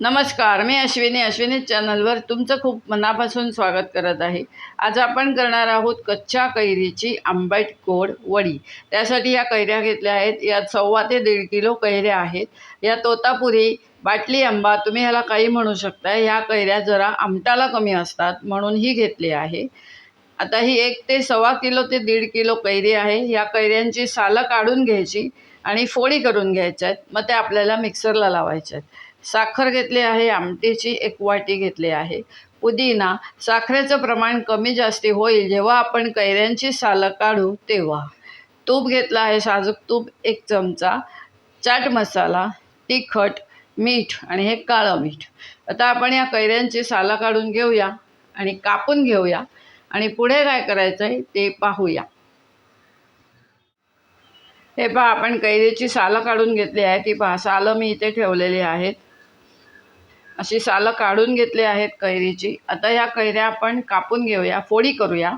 नमस्कार मी अश्विनी. अश्विनी चॅनलवर तुमचं खूप मनापासून स्वागत करत आहे. आज आपण करणार आहोत कच्च्या कैरीची आंबट गोड वडी. त्यासाठी या कैऱ्या घेतल्या आहेत. यात सव्वा ते दीड किलो कैऱ्या आहेत. या तोतापुरी बाटली आंबा तुम्ही ह्याला काही म्हणू शकता. ह्या कैऱ्या जरा आमटाला कमी असतात म्हणून ही घेतली आहे. आता ही एक ते सव्वा किलो ते दीड किलो कैरी आहे. या कैऱ्यांची सालं काढून घ्यायची आणि फोडी करून घ्यायच्या आहेत मग त्या आपल्याला मिक्सरला लावायच्या आहेत साखर घेतली आहे आमटीची एक वाटी घेतली आहे. पुदिना साखरेचं प्रमाण कमी जास्ती होईल जेव्हा आपण कैऱ्यांची सालं काढू तेव्हा. तूप घेतलं आहे साजूक तूप एक चमचा. चाट मसाला तिखट मीठ आणि हे काळं मीठ. आता आपण या कैऱ्यांची सालं काढून घेऊया आणि कापून घेऊया. आणि पुढे काय करायचं आहे ते पाहूया. हे पहा आपण कैरीची सालं काढून घेतली आहे. ती पहा सालं मी इथे ठेवलेली आहेत. अशी सालं काढून घेतली आहेत कैरीची. आता ह्या कैऱ्या आपण कापून घेऊया फोडी करूया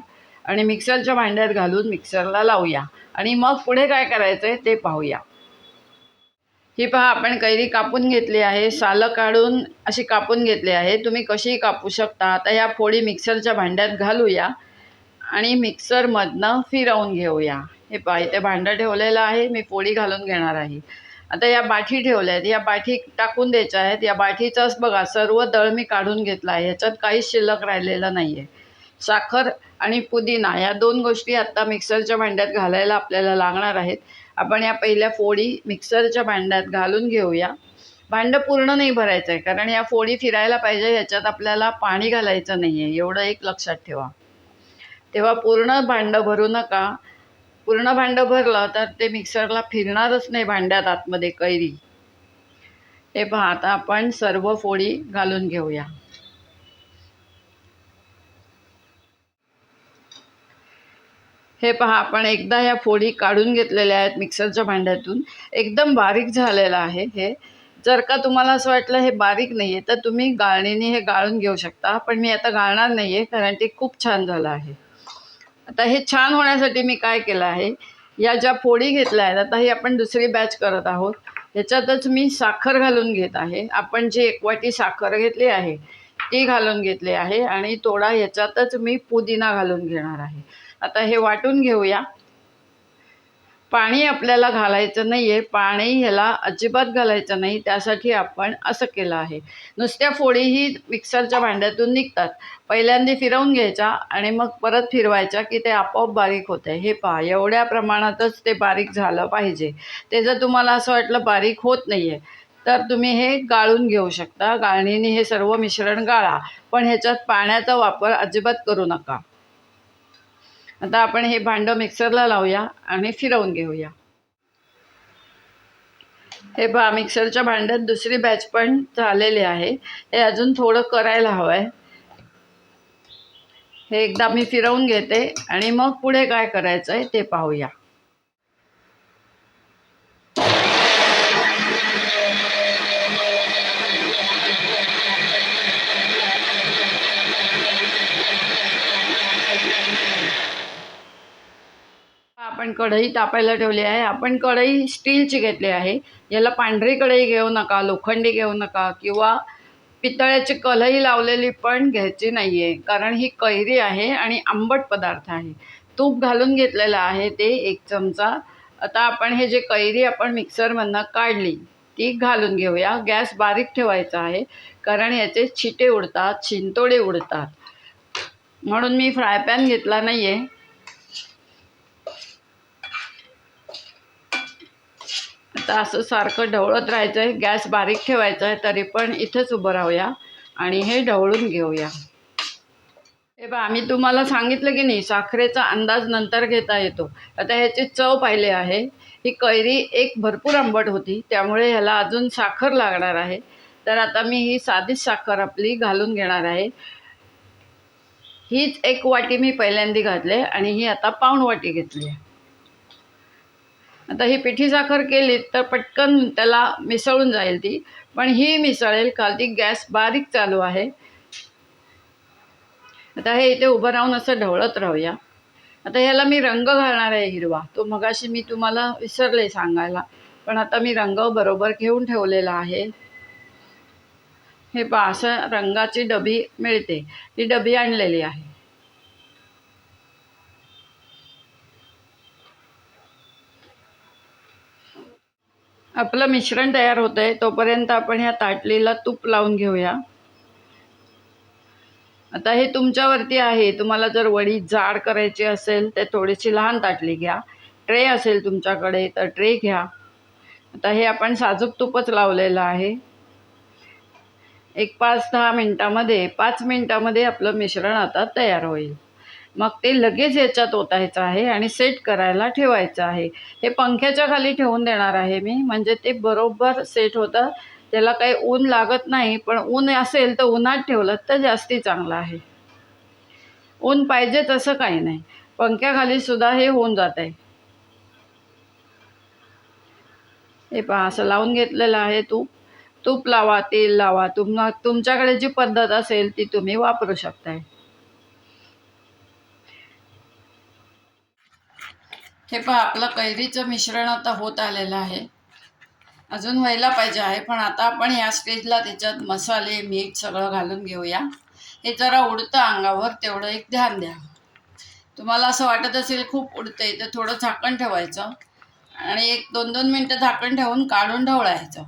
आणि मिक्सरच्या भांड्यात घालून मिक्सरला लावूया. आणि मग पुढे काय करायचं आहे ते पाहूया. ही पहा आपण कैरी कापून घेतली आहे सालं काढून अशी कापून घेतली आहे. तुम्ही कशीही कापू शकता. आता ह्या फोडी मिक्सरच्या भांड्यात घालूया आणि मिक्सरमधनं फिरवून घेऊया. हे पहा इथे भांडं ठेवलेलं आहे मी फोडी घालून घेणार आहे. आता या बाठी ठेवल्या आहेत या बाठी टाकून द्यायच्या आहेत या बाठीचाच बघा सर्व दळ मी काढून घेतला आहे ह्याच्यात काहीच शिल्लक राहिलेलं नाही आहे साखर आणि पुदिना या दोन गोष्टी आत्ता मिक्सरच्या भांड्यात घालायला आपल्याला लागणार आहेत. आपण या पहिल्या फोडी मिक्सरच्या भांड्यात घालून घेऊया. भांडं पूर्ण नाही भरायचं आहे कारण या फोडी फिरायला पाहिजे ह्याच्यात आपल्याला पाणी घालायचं नाही आहे एवढं एक लक्षात ठेवा. तेव्हा पूर्ण भांडं भरू नका. पूर्ण भांडं भरलं तर ते मिक्सरला फिरणारच नाही भांड्यात आतमध्ये कैरी. हे पहा आता आपण सर्व फोडी घालून घेऊया. हे पहा आपण एकदा ह्या फोडी काढून घेतलेल्या आहेत मिक्सरच्या भांड्यातून. एकदम बारीक झालेलं आहे हे. जर का तुम्हाला असं वाटलं हे बारीक नाही आहे तर तुम्ही गाळणीने हे गाळून घेऊ शकता. पण मी आता गाळणार नाही आहे कारण ते खूप छान झालं आहे. आता हे छान होण्यासाठी मी काय केलं आहे? या ज्या फोडी घेतल्या आहेत आता ही आपण दुसरी बॅच करत आहोत. ह्याच्यातच मी साखर घालून घेत आहे. आपण जी एक वाटी साखर घेतली आहे ती घालून घेतली आहे आणि थोडा ह्याच्यातच मी पुदिना घालून घेणार आहे. आता हे वाटून घेऊया. पाणी आपल्याला घालायचं नाही आहे पाणी ह्याला अजिबात घालायचं नाही त्यासाठी आपण असं केलं आहे. नुसत्या फोडीही मिक्सरच्या भांड्यातून निघतात. पहिल्यांदा फिरवून घ्यायच्या आणि मग परत फिरवायच्या की ते आपोआप बारीक होतं हे पहा एवढ्या प्रमाणातच ते बारीक झालं पाहिजे. ते जर तुम्हाला असं वाटलं बारीक होत नाही आहे तर तुम्ही हे गाळून घेऊ शकता. गाळणीने हे सर्व मिश्रण गाळा. पण ह्याच्यात पाण्याचा वापर अजिबात करू नका. आता आपण हे भांडं मिक्सरला लावूया आणि फिरवून घेऊया. हे पहा मिक्सरच्या भांड्यात दुसरी बॅच पण झालेली आहे. हे अजून थोडं करायला हवं आहे हे एकदा मी फिरवून घेते आणि मग पुढे काय करायचं आहे ते पाहूया. आपण कढई तापायला ठेवली आहे. आपण कढई स्टीलची घेतली आहे. याला पांढरी कढई घेऊ नका लोखंडी घेऊ नका किंवा पितळ्याची कलही लावलेली पण घ्यायची नाही आहे कारण ही कैरी आहे आणि आंबट पदार्थ आहे. तूप घालून घेतलेलं आहे ते एक चमचा. आता आपण हे जे कैरी आपण मिक्सरमधनं काढली ती घालून घेऊया. गॅस बारीक ठेवायचा आहे. कारण याचे छिटे उडतात शिंतोडे उडतात. म्हणून मी फ्राय पॅन घेतला नाही आहे आता असं सारखं ढवळत राहायचं आहे गॅस बारीक ठेवायचा आहे तरी पण इथंच उभं राहूया आणि हे ढवळून घेऊया. हे बा आम्ही तुम्हाला सांगितलं की नाही साखरेचा अंदाज नंतर घेता येतो. आता ह्याची चव पाहिली आहे. ही कैरी एक भरपूर आंबट होती त्यामुळे ह्याला अजून साखर लागणार आहे. तर आता मी ही साधीच साखर आपली घालून घेणार आहे. हीच एक वाटी मी पहिल्यांदी घातले आणि ही आता पाऊण वाटी घेतली आहे. आता ही पिठी साखर केली तर पटकन त्याला मिसळून जाईल ती. पण ही मिसळेल काल ती गॅस बारीक चालू आहे. आता हे इथे उभं राहून असं ढवळत राहूया. आता ह्याला मी रंग घालणार आहे हिरवा. तो मगाशी मी तुम्हाला विसरले सांगायला. पण आता मी रंग बरोबर घेऊन ठेवलेला आहे. हे पहा असं रंगाची डबी मिळते. ती डबी आणलेली आहे. आपलं मिश्रण तयार होतं आहे तोपर्यंत आपण ह्या ताटलीला तूप लावून घेऊया. आता हे तुमच्यावरती आहे. तुम्हाला जर वडी जाड करायची असेल तर थोडीशी लहान ताटली घ्या. ट्रे असेल तुमच्याकडे तर ट्रे घ्या. आता हे आपण साजूक तूपच लावलेलं आहे. एक पाच दहा मिनटामध्ये पाच मिनटामध्ये आपलं मिश्रण आता तयार होईल. मग ते लगेच याच्यात ओतायचं आहे आणि सेट करायला ठेवायचं आहे. हे पंख्याच्या खाली ठेवून देणार आहे मी. म्हणजे ते बरोबर सेट होतं. त्याला काही ऊन लागत नाही पण ऊन असेल तर उन्हात ठेवलं तर जास्ती चांगलं आहे. ऊन पाहिजे तसं काही नाही. पंख्याखाली सुद्धा हे होऊन जात आहे हे पहा असं लावून घेतलेलं आहे तूप. तूप लावा तेल लावा. तुम तुमच्याकडे जी पद्धत असेल ती तुम्ही वापरू शकताय. हे पहा आपलं कैरीचं मिश्रण आता होत आलेलं आहे. अजून व्हायला पाहिजे आहे पण आता आपण या स्टेजला त्याच्यात मसाले मीठ सगळं घालून घेऊया. हे जरा उडतं अंगावर तेवढं एक ध्यान द्या. तुम्हाला असं वाटत असेल खूप उडतंय तर थोडं झाकण ठेवायचं. आणि एक दोन दोन मिनटं झाकण ठेवून काढून ढवळायचं.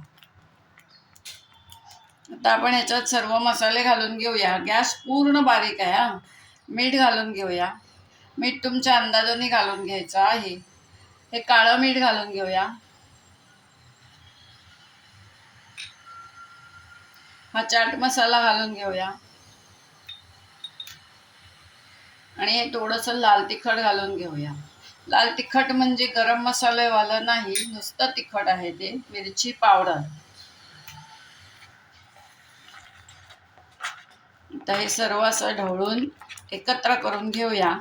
आता आपण ह्याच्यात सर्व मसाले घालून घेऊया. गॅस पूर्ण बारीक आहे हा. मीठ घालून घेऊया. मीठ तुमच्या अंदाजाने घालून घ्यायचं आहे. हे काळं मीठ घालून घेऊया. हा चाट मसाला घालून घेऊया. आणि हे थोडंसं लाल तिखट घालून घेऊया. लाल तिखट म्हणजे गरम मसालेवालं नाही नुसतं तिखट आहे ते मिरची पावडर. आता हे सर्व असं ढवळून एकत्र करून घेऊया.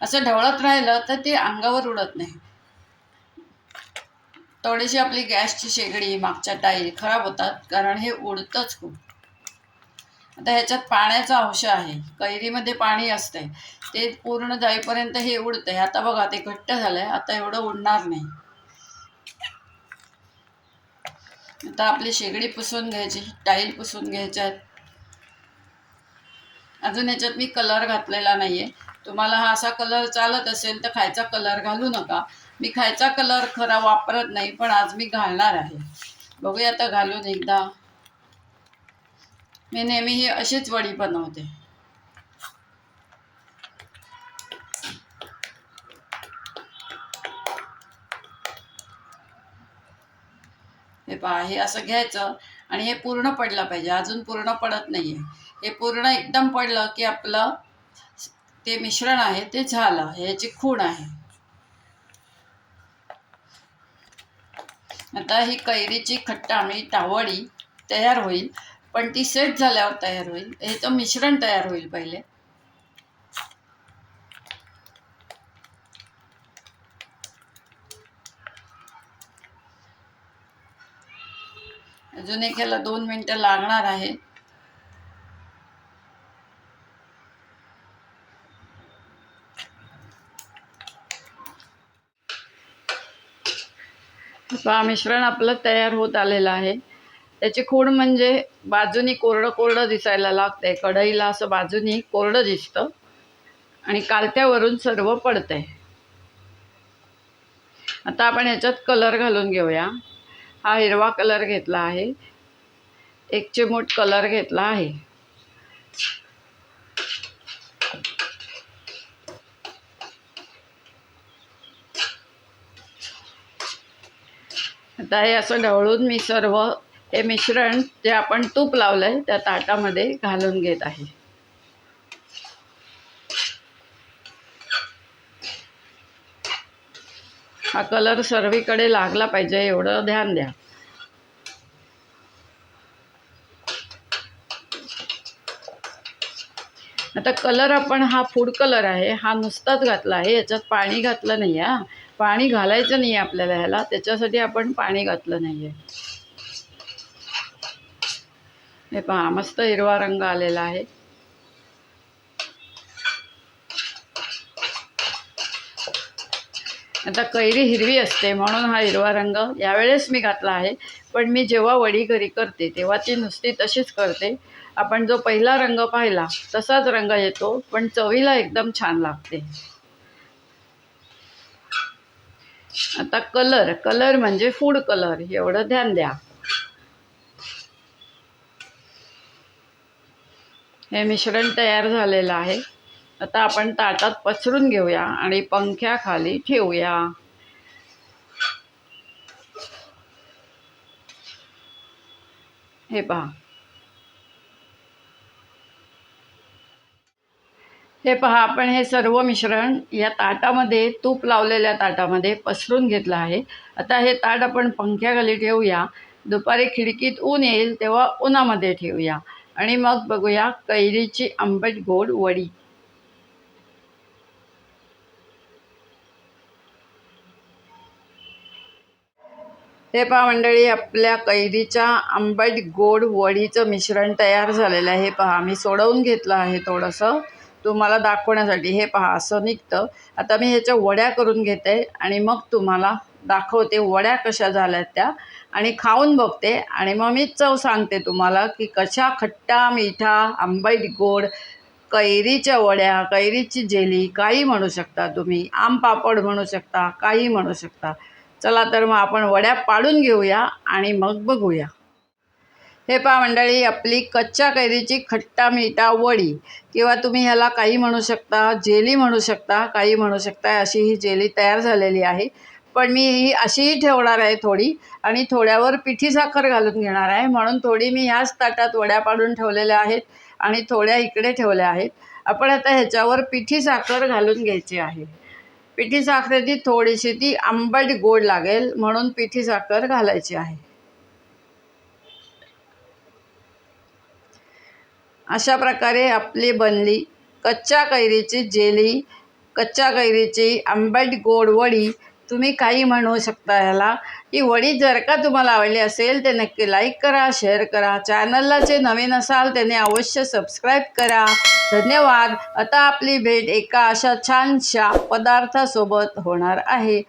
असं ढवळत राहिलं तर ते अंगावर उडत नाही. थोडीशी आपली गॅसची शेगडी मागच्या टाईल खराब होतात कारण हे उडतंच खूप. आता ह्याच्यात पाण्याचा अंश आहे. कैरीमध्ये पाणी असते ते पूर्ण जाईपर्यंत हे उडतंय. आता बघा ते घट्ट झालंय. आता एवढं उडणार नाही. आता आपली शेगडी पुसून घ्यायची टाईल पुसून घ्यायच्यात. अजून याच्यात मी कलर घातलेला नाहीये. तुम्हाला हा असा कलर चालत असेल तर खायचा कलर घालू नका. मी खायचा कलर खरा वापरत नाही पण आज मी घालणार आहे. बघूया आता घालून एकदा. मी नेहमी ही अशीच वडी बनवते. हे पहा हे असं घ्यायचं आणि हे पूर्ण पडलं पाहिजे. अजून पूर्ण पडत नाहीये. हे पूर्ण एकदम पडलं की आपलं ते मिश्रण आहे ते झालं. ह्याची खूण आहे. आता ही कैरीची खट्टा आणि टावळी तयार होईल. पण ती सेट झाल्यावर तयार होईल. ह्याचं मिश्रण तयार होईल पहिले. अजून एक ह्याला दोन मिनटं लागणार आहे. पहा मिश्रण आपलं तयार होत आलेलं आहे. त्याची खूण म्हणजे बाजूनी कोरडं कोरडं दिसायला लागतंय. कढईला असं बाजूनी कोरडं दिसतं. आणि कालत्यावरून सर्व पडतंय. आता आपण याच्यात कलर घालून घेऊया. हा हिरवा कलर घेतला आहे. एक चिमूट कलर घेतला आहे. आता हे असं ढवळून मी सर्व हे मिश्रण जे आपण तूप लावलं आहे त्या ताटामध्ये घालून घेत आहे. हा कलर सर्वीकडे लागला पाहिजे एवढं ध्यान द्या. आता कलर आपण हा फूड कलर आहे हा नुसताच घातला आहे याच्यात पाणी घातलं नाही आहे पाणी घालायचं नाही आहे आपल्याला ह्याला त्याच्यासाठी आपण पाणी घातलं नाही आहे हे पहा मस्त हिरवा रंग आलेला आहे. आता कैरी हिरवी असते म्हणून हा हिरवा रंग यावेळेस मी घातला आहे. पण मी जेव्हा वडी घरी करते तेव्हा ती नुसती तशीच करते. आपण जो पहिला रंग पाहिला तसाच रंग येतो पण चवीला एकदम छान लागते. आता कलर कलर म्हणजे फूड कलर एवढं ध्यान द्या. हे मिश्रण तयार झालेलं आहे. आता आपण ताटात पसरून घेऊया आणि पंख्याखाली ठेवूया. हे पहा. हे पहा आपण हे सर्व मिश्रण या ताटामध्ये तूप लावलेल्या ताटामध्ये पसरून घेतलं आहे. आता हे ताट आपण पंख्याखाली ठेवूया. दुपारी खिडकीत ऊन येईल तेव्हा उन्हामध्ये ठेवूया. आणि मग बघूया कैरीची आंबट गोड वडी. हे पहा मंडळी आपल्या कैरीच्या आंबट गोड वडीचं मिश्रण तयार झालेलं आहे. हे पहा मी सोडवून घेतलं आहे थोडंसं. तुम्हाला दाखवण्यासाठी. हे पहा असं निघतं. आता मी ह्याच्या वड्या करून घेते आणि मग तुम्हाला दाखवते वड्या कशा झाल्यात त्या आणि खाऊन बघते. आणि मग मी चव सांगते तुम्हाला की कशा खट्टा मिठा आंबट गोड कैरीच्या वड्या कैरीची जेली काही म्हणू शकता तुम्ही. आम पापड म्हणू शकता काही म्हणू शकता. चला तर मग आपण वड्या पाडून घेऊया आणि मग बघूया. हे पहा मंडळी आपली कच्च्या कैरीची खट्टा मिठा वडी किंवा तुम्ही ह्याला काही म्हणू शकता जेली म्हणू शकता काही म्हणू शकता अशी ही जेली तयार झालेली आहे. पण मी ही अशीही ठेवणार आहे थोडी आणि थोड्यावर पिठी साखर घालून घेणार आहे. म्हणून थोडी मी ह्याच ताटात वड्या पाडून ठेवलेल्या आहेत आणि थोड्या इकडे ठेवल्या आहेत. आपण आता ह्याच्यावर पिठी साखर घालून घ्यायची आहे. पिठी साखरेची थोडीशी ती आंबट गोड लागेल म्हणून पिठी साखर घालायची आहे. अशा प्रकारे आपली बनली कच्च्या कैरीची जेली कच्च्या कैरीची आंबट गोड वडी. तुम्ही काही म्हणू शकता ह्याला ही वडी जर का तुम्हाला आवडली असेल तर नक्की लाईक करा शेअर करा. चॅनलला जे नवीन असाल त्याने अवश्य सबस्क्राईब करा. धन्यवाद. आता आपली भेट एका अशा छानशा पदार्थासोबत होणार आहे.